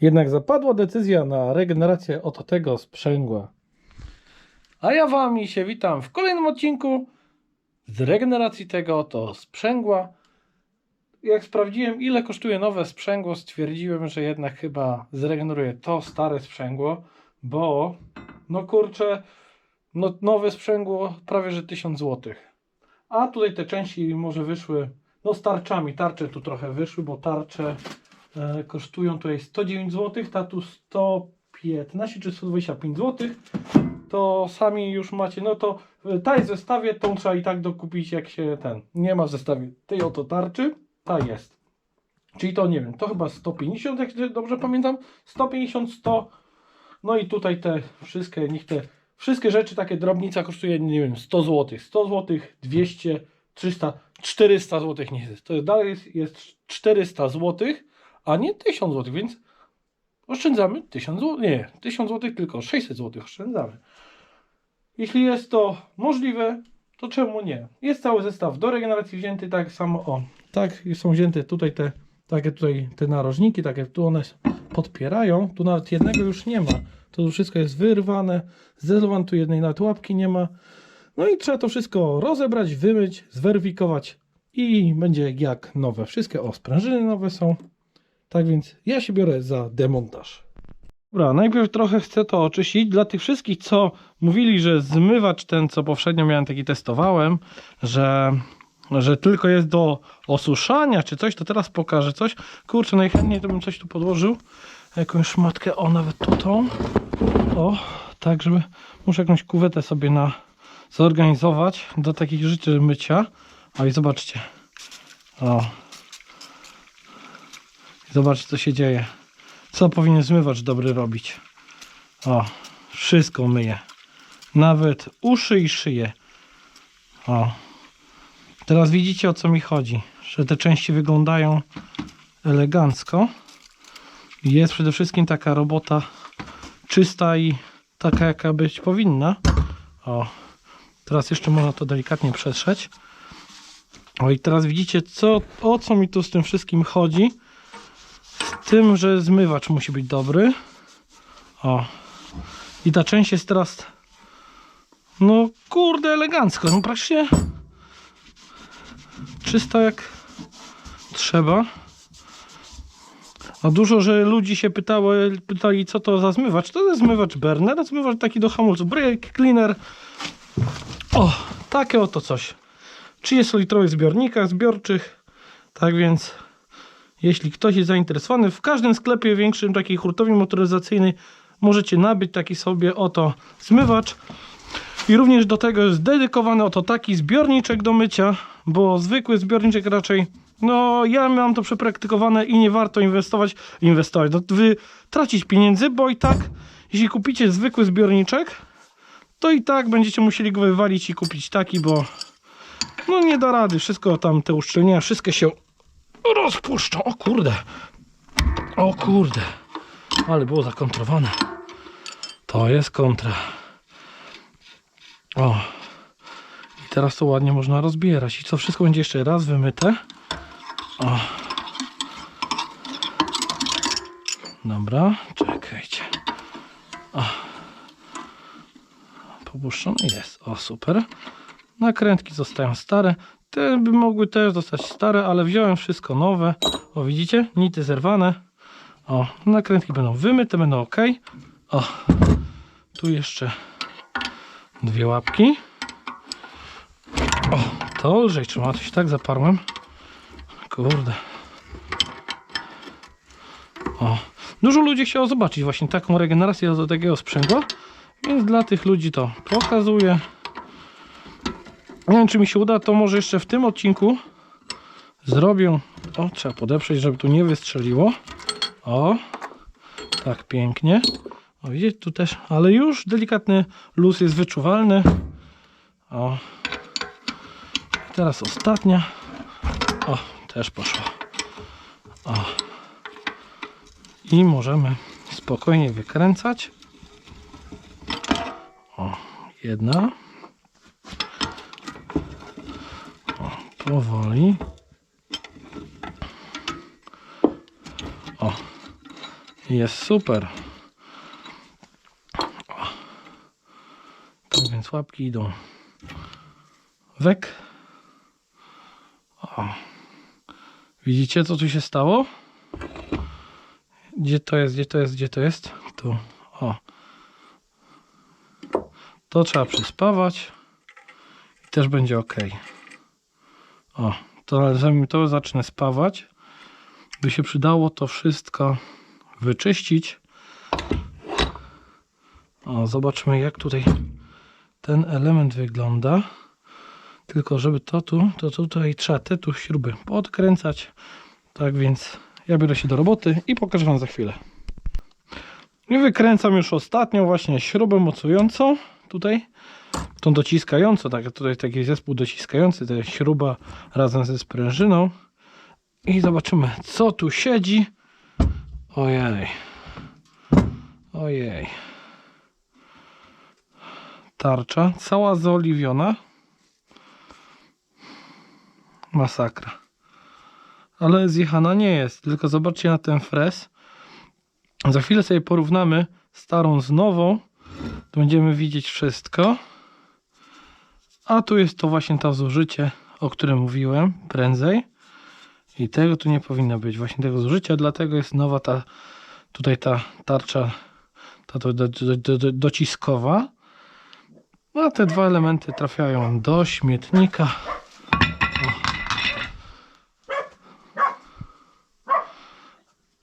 Jednak zapadła decyzja na regenerację oto tego sprzęgła. A ja wami się witam w kolejnym odcinku z regeneracji tego oto sprzęgła. Jak sprawdziłem ile kosztuje nowe sprzęgło, stwierdziłem, że jednak chyba zregeneruję to stare sprzęgło, bo no kurczę, no nowe sprzęgło prawie że 1000 zł. A tutaj te części może wyszły, no z tarczami, tarcze tu trochę wyszły, bo tarcze kosztują tutaj 109 zł, ta tu 115 czy 125 zł. To sami już macie, no to e, ta jest w zestawie, tą trzeba i tak dokupić jak się ten, nie ma w zestawie. Tej oto tarczy, ta jest. Czyli to nie wiem, to chyba 150, jak dobrze pamiętam, 150, 100, no i tutaj te wszystkie, niech te wszystkie rzeczy, takie drobnica kosztuje, nie wiem, 100 zł, 100 zł, 200, 300, 400 zł, nie jest, to dalej jest, jest 400 zł, a nie 1000 zł, więc oszczędzamy 1000 zł, nie, 1000 zł, tylko 600 zł oszczędzamy. Jeśli jest to możliwe, to czemu nie? Jest cały zestaw do regeneracji wzięty, tak samo, o, tak są wzięte tutaj te, takie tutaj te narożniki, takie tu one podpierają, tu nawet jednego już nie ma, to wszystko jest wyrwane, zdecydowanie tu jednej nawet łapki nie ma, no i trzeba to wszystko rozebrać, wymyć, zweryfikować i będzie jak nowe. Wszystkie o sprężyny nowe są. Tak więc ja się biorę za demontaż. Dobra, najpierw trochę chcę to oczyścić. Dla tych wszystkich, co mówili, że zmywacz ten, co poprzednio miałem taki testowałem, że, że tylko jest do osuszania czy coś, to teraz pokażę coś. Kurczę, najchętniej to bym coś tu podłożył. Jakąś szmatkę, o nawet tą. O, tak, żeby muszę jakąś kuwetę sobie na zorganizować do takich rzeczy mycia. O i zobaczcie. O. Zobaczcie co się dzieje. Co powinien zmywacz dobry robić? O, wszystko myje. Nawet uszy i szyję. O. Teraz widzicie o co mi chodzi. Że te części wyglądają elegancko. Jest przede wszystkim taka robota czysta i taka jaka być powinna. O. Teraz jeszcze można to delikatnie przetrzeć. O i teraz widzicie co, o co mi tu z tym wszystkim chodzi. Tym, że zmywacz musi być dobry. O. I ta część jest teraz no kurde elegancko. No praktycznie czysta jak trzeba. A dużo, że ludzi się pytało, pytali co to za zmywacz. To jest zmywacz Berner, zmywacz taki do hamulców. Brake cleaner. O, takie oto coś. 30-litrowych zbiornikach zbiorczych. Tak więc, jeśli ktoś jest zainteresowany, w każdym sklepie większym, takiej hurtowni motoryzacyjnej, możecie nabyć taki sobie oto zmywacz. I również do tego jest dedykowany oto taki zbiorniczek do mycia, bo zwykły zbiorniczek raczej, no ja mam to przepraktykowane i nie warto inwestować, inwestować, no wy tracić pieniędzy, bo i tak, jeśli kupicie zwykły zbiorniczek, to i tak będziecie musieli go wywalić i kupić taki, bo no nie da rady, wszystko tam, te uszczelnienia, wszystkie się rozpuszczą, o kurde, o kurde, ale było zakontrowane, to jest kontra. O. I teraz to ładnie można rozbierać. I co wszystko będzie jeszcze raz wymyte. O. Dobra, czekajcie. O. Popuszczone jest. O, super. Nakrętki zostają stare. Te by mogły też zostać stare, ale wziąłem wszystko nowe. O, widzicie? Nity zerwane. O, nakrętki będą wymyte, będą ok. O, tu jeszcze dwie łapki. O, to lżej trzyma, się tak zaparłem. Kurde. O, dużo ludzi chciało zobaczyć właśnie taką regenerację do takiego sprzęgła, więc dla tych ludzi to pokazuję. Nie wiem, czy mi się uda, to może jeszcze w tym odcinku zrobię. O, trzeba podeprzeć, żeby tu nie wystrzeliło. O, tak pięknie. O, tu też, ale już delikatny luz jest wyczuwalny. O. Teraz ostatnia. O, też poszło. O. I możemy spokojnie wykręcać. O, jedna. O, powoli. O, Jest super. O. Więc łapki idą wek. O. Widzicie, co tu się stało? Gdzie to jest, gdzie to jest, gdzie to jest? Tu. O. To trzeba przyspawać. I też będzie ok. O. To zanim to zacznę spawać, by się przydało to wszystko wyczyścić. O, zobaczmy jak tutaj ten element wygląda. Tylko żeby to tu, to tutaj trzeba te tu śruby podkręcać. Tak więc ja biorę się do roboty i pokażę Wam za chwilę. I wykręcam już ostatnią właśnie śrubę mocującą. Tutaj tą dociskającą, tak, tutaj taki zespół dociskający, to jest śruba razem ze sprężyną. I zobaczymy co tu siedzi. Ojej. Ojej. Tarcza cała zaoliwiona. Masakra. Ale zjechana nie jest, tylko zobaczcie na ten fres. Za chwilę sobie porównamy starą z nową. To będziemy widzieć wszystko. A tu jest to właśnie to zużycie, o którym mówiłem prędzej. I tego tu nie powinno być, właśnie tego zużycia, dlatego jest nowa ta, tutaj ta tarcza ta do, do, do, do, do, dociskowa. A te dwa elementy trafiają do śmietnika.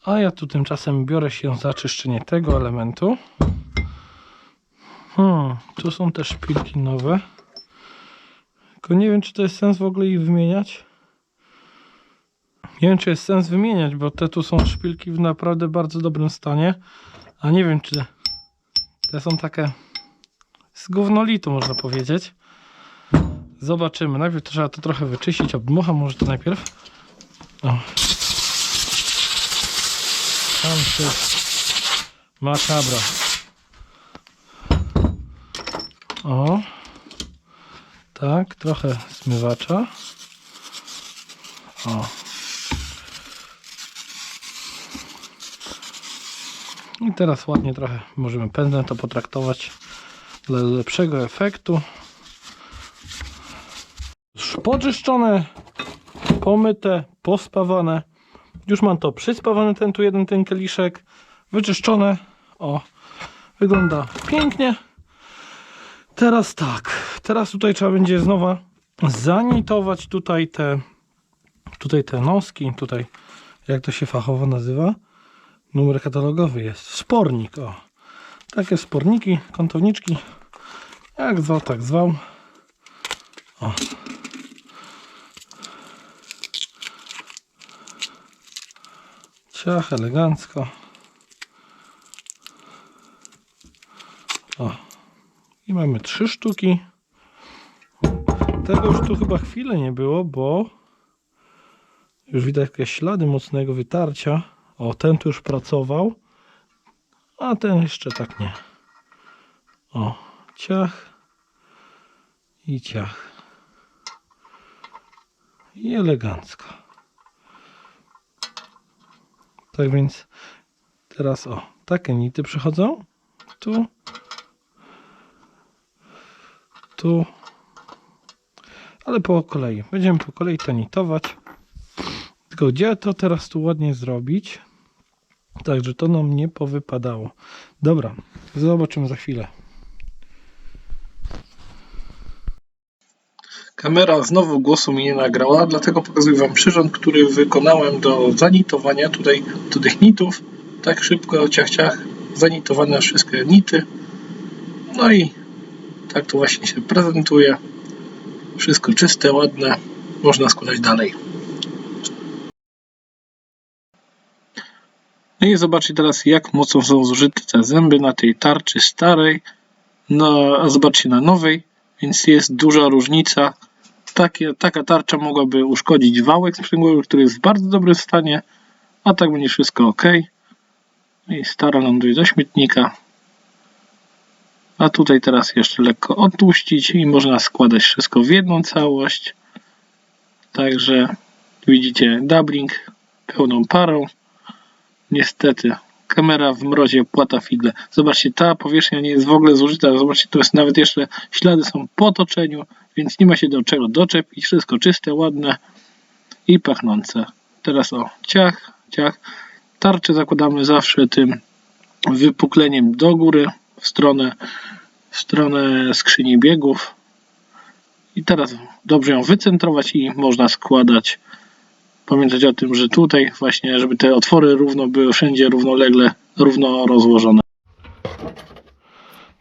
A ja tu tymczasem biorę się za czyszczenie tego elementu. Hmm, tu są też szpilki nowe. Tylko nie wiem, czy to jest sens w ogóle ich wymieniać. Nie wiem, czy jest sens wymieniać, bo te tu są szpilki w naprawdę bardzo dobrym stanie. A nie wiem, czy te są takie z gównolitu, można powiedzieć. Zobaczymy. Najpierw trzeba to trochę wyczyścić. Obdmucham może to najpierw. O. Tam się makabra. O. Tak, trochę zmywacza. O. I teraz ładnie trochę możemy pędzlem to potraktować dla lepszego efektu. Poczyszczone, pomyte, pospawane. Już mam to przyspawane, ten tu jeden ten kieliszek. Wyczyszczone. O, wygląda pięknie. Teraz tak, teraz tutaj trzeba będzie znowu zanitować tutaj te tutaj te noski, tutaj jak to się fachowo nazywa? Numer katalogowy jest. Spornik, o. Takie sporniki, kątowniczki. Jak zwał, tak zwał. O. Ciach, elegancko. O. I mamy trzy sztuki. Tego już tu chyba chwilę nie było, bo już widać jakieś ślady mocnego wytarcia. O, ten tu już pracował, a ten jeszcze tak nie. O, ciach i ciach. I elegancko. Tak więc teraz o, takie nity przychodzą. Tu. Tu. Ale po kolei. Będziemy po kolei to nitować. Tylko gdzie to teraz tu ładnie zrobić? Także to nam nie powypadało. Dobra, zobaczymy za chwilę. Kamera znowu głosu mi nie nagrała, dlatego pokazuję Wam przyrząd, który wykonałem do zanitowania tutaj do tych nitów. Tak szybko, ciach ciach, zanitowane wszystkie nity. No i tak to właśnie się prezentuje. Wszystko czyste, ładne. Można składać dalej. No i zobaczcie teraz, jak mocno są zużyte te zęby na tej tarczy starej, no, a zobaczcie na nowej, więc jest duża różnica. Takie, taka tarcza mogłaby uszkodzić wałek sprzęgłowy, który jest w bardzo dobrym stanie, a tak będzie wszystko ok. I stara ląduje do śmietnika. A tutaj teraz jeszcze lekko odtłuścić i można składać wszystko w jedną całość. Także widzicie doubling pełną parą. Niestety kamera w mrozie płata figle. Zobaczcie, ta powierzchnia nie jest w ogóle zużyta. Zobaczcie, tu jest nawet jeszcze ślady są po otoczeniu, więc nie ma się do czego doczepić. Wszystko czyste, ładne i pachnące. Teraz o, ciach, ciach. Tarczę zakładamy zawsze tym wypukleniem do góry w stronę, w stronę skrzyni biegów. I teraz dobrze ją wycentrować i można składać. Pamiętać o tym, że tutaj właśnie, żeby te otwory równo były wszędzie równolegle, równo rozłożone.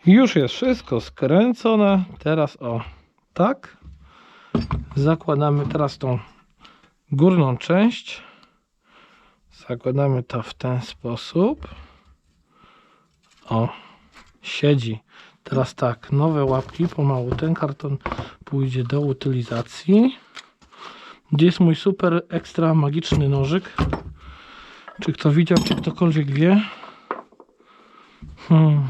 Już jest wszystko skręcone. Teraz o tak. Zakładamy teraz tą górną część. Zakładamy to w ten sposób. O, siedzi. Teraz tak, nowe łapki, pomału ten karton pójdzie do utylizacji. Gdzie jest mój super ekstra magiczny nożyk? Czy kto widział, czy ktokolwiek wie? Hmm.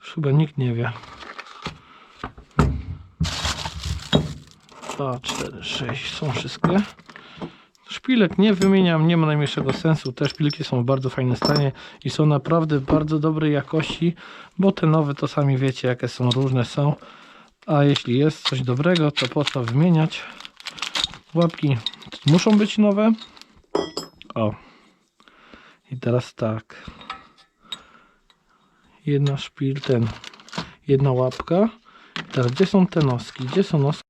Chyba nikt nie wie. 2, 4, 6 są wszystkie. Szpilek nie wymieniam, nie ma najmniejszego sensu. Te szpilki są w bardzo fajnym stanie i są naprawdę bardzo dobrej jakości, bo te nowe to sami wiecie, jakie są różne są. A jeśli jest coś dobrego, to po co wymieniać? Łapki muszą być nowe. O. I teraz tak. Jedna szpil, ten. Jedna łapka. Teraz gdzie są te noski? Gdzie są noski?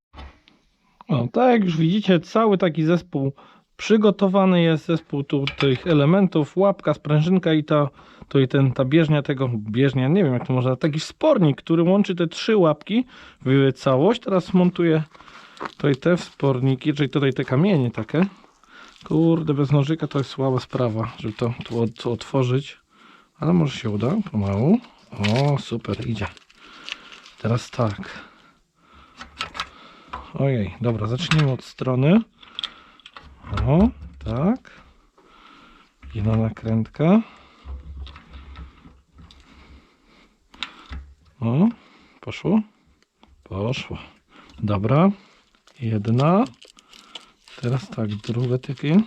O, tak jak już widzicie, cały taki zespół przygotowany jest. Zespół tu tych elementów, łapka, sprężynka i ta, to i ten, ta bieżnia tego, bieżnia, nie wiem jak to można, taki spornik, który łączy te trzy łapki w całość. Teraz montuję tutaj te wsporniki, czyli tutaj te kamienie takie. Kurde, bez nożyka to jest słaba sprawa, żeby to tu otworzyć. Ale może się uda, pomału. O, super, idzie. Teraz tak. Ojej, dobra, zacznijmy od strony. O, tak. Jedna nakrętka. O, poszło? Poszło. Dobra. Jedna. Teraz tak, drugie takie.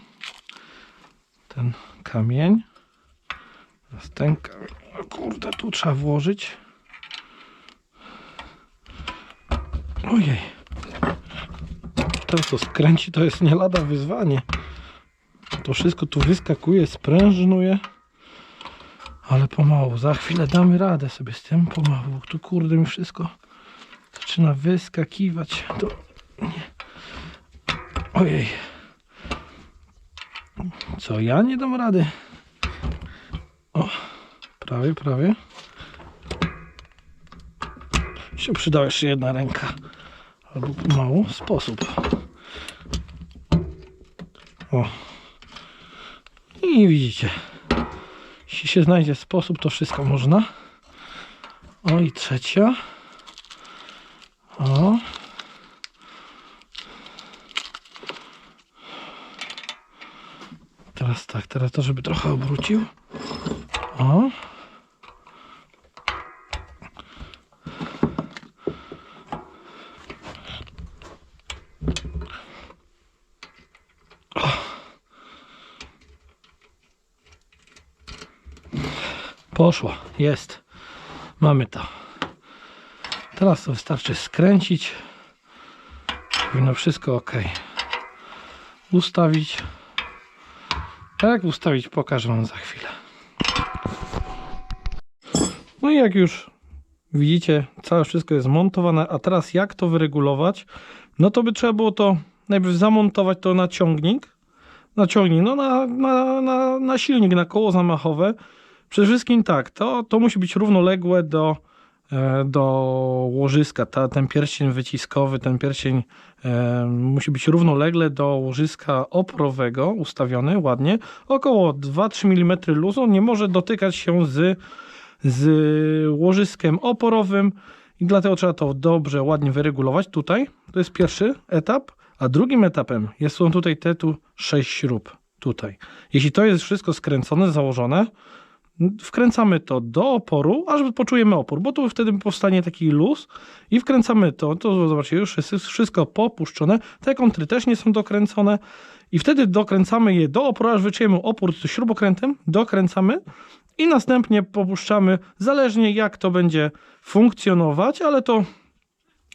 Ten kamień. Teraz ten kamień. Kurde, tu trzeba włożyć. Ojej. Teraz to skręci, to jest nie lada wyzwanie. To wszystko tu wyskakuje, sprężynuje. Ale pomału, za chwilę damy radę sobie z tym pomału. Tu kurde mi wszystko zaczyna wyskakiwać. To. Ojej. Co, ja nie dam rady? O, prawie, prawie. Się przydała jeszcze jedna ręka. Albo pomału sposób. O. I widzicie. Jeśli się znajdzie sposób, to wszystko można. O i trzecia. O. Teraz tak, teraz to, żeby trochę obrócił. O. Poszło, jest. Mamy to. Teraz to wystarczy skręcić. Powinno wszystko ok. Ustawić. Jak ustawić, pokażę Wam za chwilę. No i jak już widzicie, całe wszystko jest montowane, a teraz jak to wyregulować? No to by trzeba było to najpierw zamontować to na ciągnik. Na ciągnik, no na, na, na, na silnik, na koło zamachowe. Przede wszystkim tak, to, to musi być równoległe do, e, do łożyska. Ta, ten pierścień wyciskowy, ten pierścień e, musi być równolegle do łożyska oporowego, ustawiony ładnie. Około 2-3 mm luzu, nie może dotykać się z, z łożyskiem oporowym i dlatego trzeba to dobrze, ładnie wyregulować tutaj. To jest pierwszy etap, a drugim etapem jest, są tutaj te tu 6 śrub. Tutaj. Jeśli to jest wszystko skręcone, założone, wkręcamy to do oporu, aż poczujemy opór, bo tu wtedy powstanie taki luz i wkręcamy to, to zobaczcie, już jest wszystko popuszczone, te kontry też nie są dokręcone i wtedy dokręcamy je do oporu, aż wyczujemy opór z śrubokrętem, dokręcamy i następnie popuszczamy, zależnie jak to będzie funkcjonować, ale to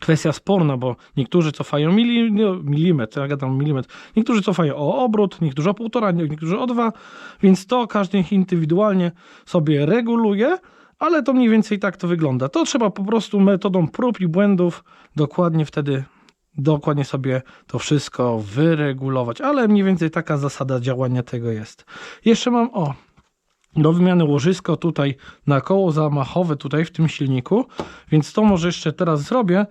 kwestia sporna, bo niektórzy cofają mili, nie, milimetr, ja gadam milimetr, niektórzy cofają o obrót, niektórzy o półtora, niektórzy o dwa, więc to każdy indywidualnie sobie reguluje, ale to mniej więcej tak to wygląda. To trzeba po prostu metodą prób i błędów dokładnie wtedy dokładnie sobie to wszystko wyregulować, ale mniej więcej taka zasada działania tego jest. Jeszcze mam, o, do wymiany łożysko tutaj na koło zamachowe tutaj w tym silniku, więc to może jeszcze teraz zrobię.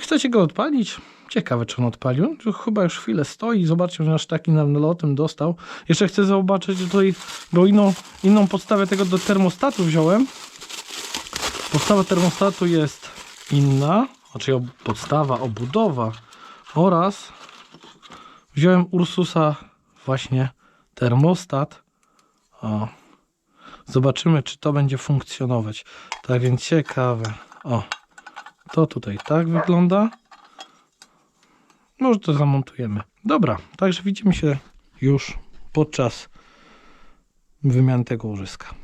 Chcecie go odpalić? Ciekawe, czy on odpalił. Chyba już chwilę stoi. Zobaczcie, że aż taki nalotem dostał. Jeszcze chcę zobaczyć tutaj, bo inną, inną podstawę tego do termostatu wziąłem. Podstawa termostatu jest inna, znaczy podstawa, obudowa oraz wziąłem Ursusa właśnie termostat. O, Zobaczymy, czy to będzie funkcjonować. Tak więc ciekawe. O, to tutaj tak wygląda. Może to zamontujemy. Dobra, także widzimy się już podczas wymiany tego łożyska.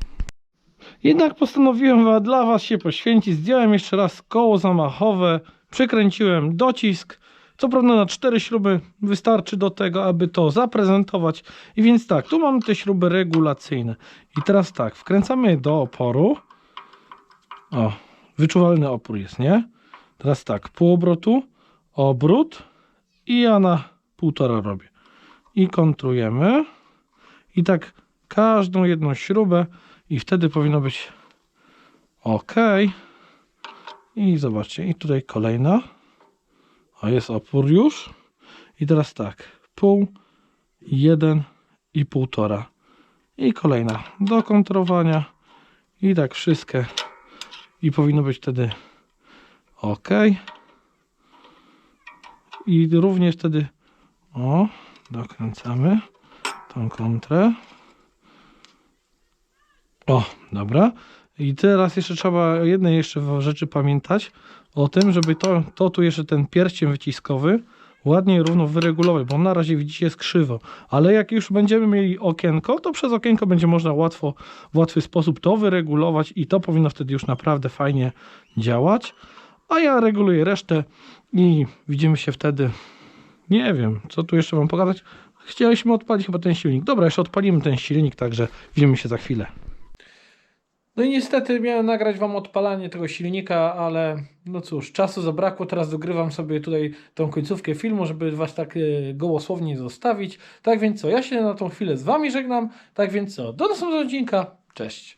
Jednak postanowiłem dla Was się poświęcić. Zdjąłem jeszcze raz koło zamachowe, przykręciłem docisk. Co prawda na cztery śruby wystarczy do tego, aby to zaprezentować. I więc tak, tu mamy te śruby regulacyjne. I teraz tak, wkręcamy do oporu. O, wyczuwalny opór jest, nie? Teraz tak, pół obrotu, obrót i ja na półtora robię. I kontrujemy. I tak każdą jedną śrubę i wtedy powinno być ok. I zobaczcie, i tutaj kolejna. A jest opór już. I teraz tak, pół, jeden i półtora. I kolejna do kontrowania. I tak wszystkie. I powinno być wtedy ok. I również wtedy o, dokręcamy tą kontrę. O, dobra. I teraz jeszcze trzeba jednej jeszcze rzeczy pamiętać. O tym, żeby to, to tu jeszcze ten pierścień wyciskowy ładnie równo wyregulować, bo na razie widzicie jest krzywo. Ale jak już będziemy mieli okienko, to przez okienko będzie można łatwo, w łatwy sposób to wyregulować i to powinno wtedy już naprawdę fajnie działać. A ja reguluję resztę i widzimy się wtedy. Nie wiem, co tu jeszcze mam pokazać. Chcieliśmy odpalić chyba ten silnik. Dobra, jeszcze odpalimy ten silnik, także widzimy się za chwilę. No i niestety miałem nagrać Wam odpalanie tego silnika, ale no cóż, czasu zabrakło. Teraz dogrywam sobie tutaj tą końcówkę filmu, żeby Was tak e, gołosłownie nie zostawić. Tak więc co, ja się na tą chwilę z Wami żegnam. Tak więc co, do następnego odcinka. Cześć.